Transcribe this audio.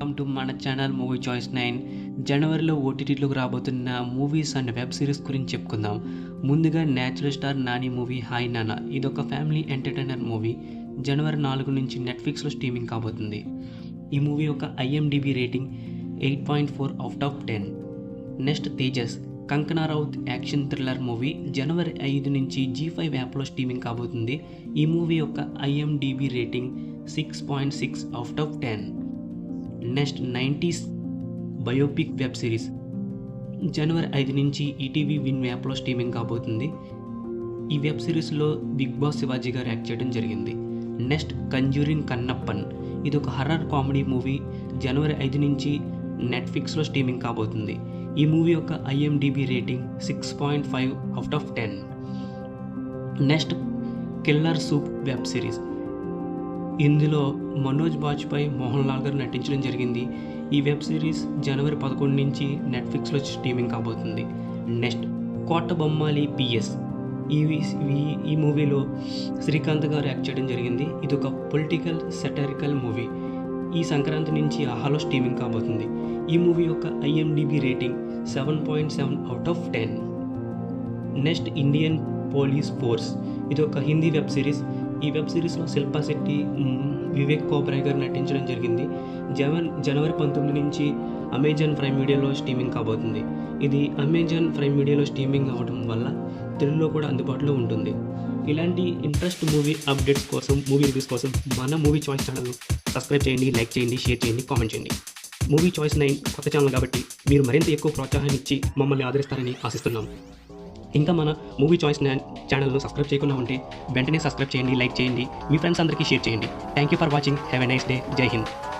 Welcome to మన channel movie choice nine జనవరిలో ఓటీటీలోకి రాబోతున్న మూవీస్ అండ్ వెబ్ సిరీస్ గురించి చెప్పుకుందాం. ముందుగా natural star Nani movie hi Nanna ఇదొక ఫ్యామిలీ ఎంటర్టైనర్ మూవీ జనవరి నాలుగు నుంచి నెట్ఫ్లిక్స్లో స్ట్రీమింగ్ కాబోతుంది. ఈ మూవీ యొక్క IMDb rating eight point four out of ten next Tejas Kangana Raut action thriller movie జనవరి ఐదు నుంచి జీ ఫైవ్ యాప్లో స్ట్రీమింగ్ కాబోతుంది. ఈ మూవీ యొక్క IMDb rating six point six out of ten next nineties biopic web series. జనవరి ఐదు నుంచి ETV win యాప్లో streaming కాబోతుంది. ఈ వెబ్ సిరీస్లో బిగ్ బాస్ శివాజీ గారు యాక్ట్ చేయడం జరిగింది. Next conjuring Kannappan. ఇది ఒక హర్రర్ కామెడీ మూవీ. జనవరి ఐదు నుంచి నెట్ఫ్లిక్స్లో స్ట్రీమింగ్ కాబోతుంది. ఈ మూవీ యొక్క IMDb rating six point five out of ten. Next killer soup web series. ఇందులో మనోజ్ బాజ్పాయ్ మోహన్ లాల్ గారు నటించడం జరిగింది. ఈ వెబ్ సిరీస్ జనవరి పదకొండు నుంచి నెట్ఫ్లిక్స్లో స్ట్రీమింగ్ కాబోతుంది. నెక్స్ట్ కోట బొమ్మాలి పిఎస్ ఈ ఈ- మూవీలో శ్రీకాంత్ గారు యాక్ట్ చేయడం జరిగింది. ఇది ఒక పొలిటికల్ సెటరికల్ మూవీ. ఈ సంక్రాంతి నుంచి ఆహాలో స్ట్రీమింగ్ కాబోతుంది. ఈ మూవీ యొక్క IMDb rating seven point seven out of ten. Next Indian police force. ఇది ఒక హిందీ వెబ్ సిరీస్. ఈ వెబ్ సిరీస్లో శిల్పా శెట్టి వివేక్ కోబ్రాయ్ గారు నటించడం జరిగింది. జవన్ జనవరి పంతొమ్మిది నుంచి అమెజాన్ ప్రైమ్ మీడియాలో స్ట్రీమింగ్ కాబోతుంది. ఇది అమెజాన్ ప్రైమ్ మీడియాలో స్ట్రీమింగ్ అవ్వడం వల్ల తెలుగులో కూడా అందుబాటులో ఉంటుంది. ఇలాంటి ఇంట్రెస్ట్ మూవీ అప్డేట్స్ కోసం మూవీ రివ్యూస్ కోసం మన మూవీ చాయిస్ ఛానల్ సబ్స్క్రైబ్ చేయండి లైక్ చేయండి షేర్ చేయండి కామెంట్ చేయండి. మూవీ చాయిస్ నైన్ కొత్త ఛానల్ కాబట్టి మీరు మరింత ఎక్కువ ప్రోత్సాహాన్ని ఇచ్చి మమ్మల్ని ఆదరిస్తారని ఆశిస్తున్నాం. ఇంకా మన మూవీ చాయిస్ ఛానల్ను సబ్స్క్రైబ్ చేయకుండా ఉంటే వెంటనే సబ్స్క్రైబ్ చేయండి లైక్ చేయండి మీ ఫ్రెండ్స్ అందరికీ షేర్ చేయండి. Thank you for watching have a nice day Jai Hind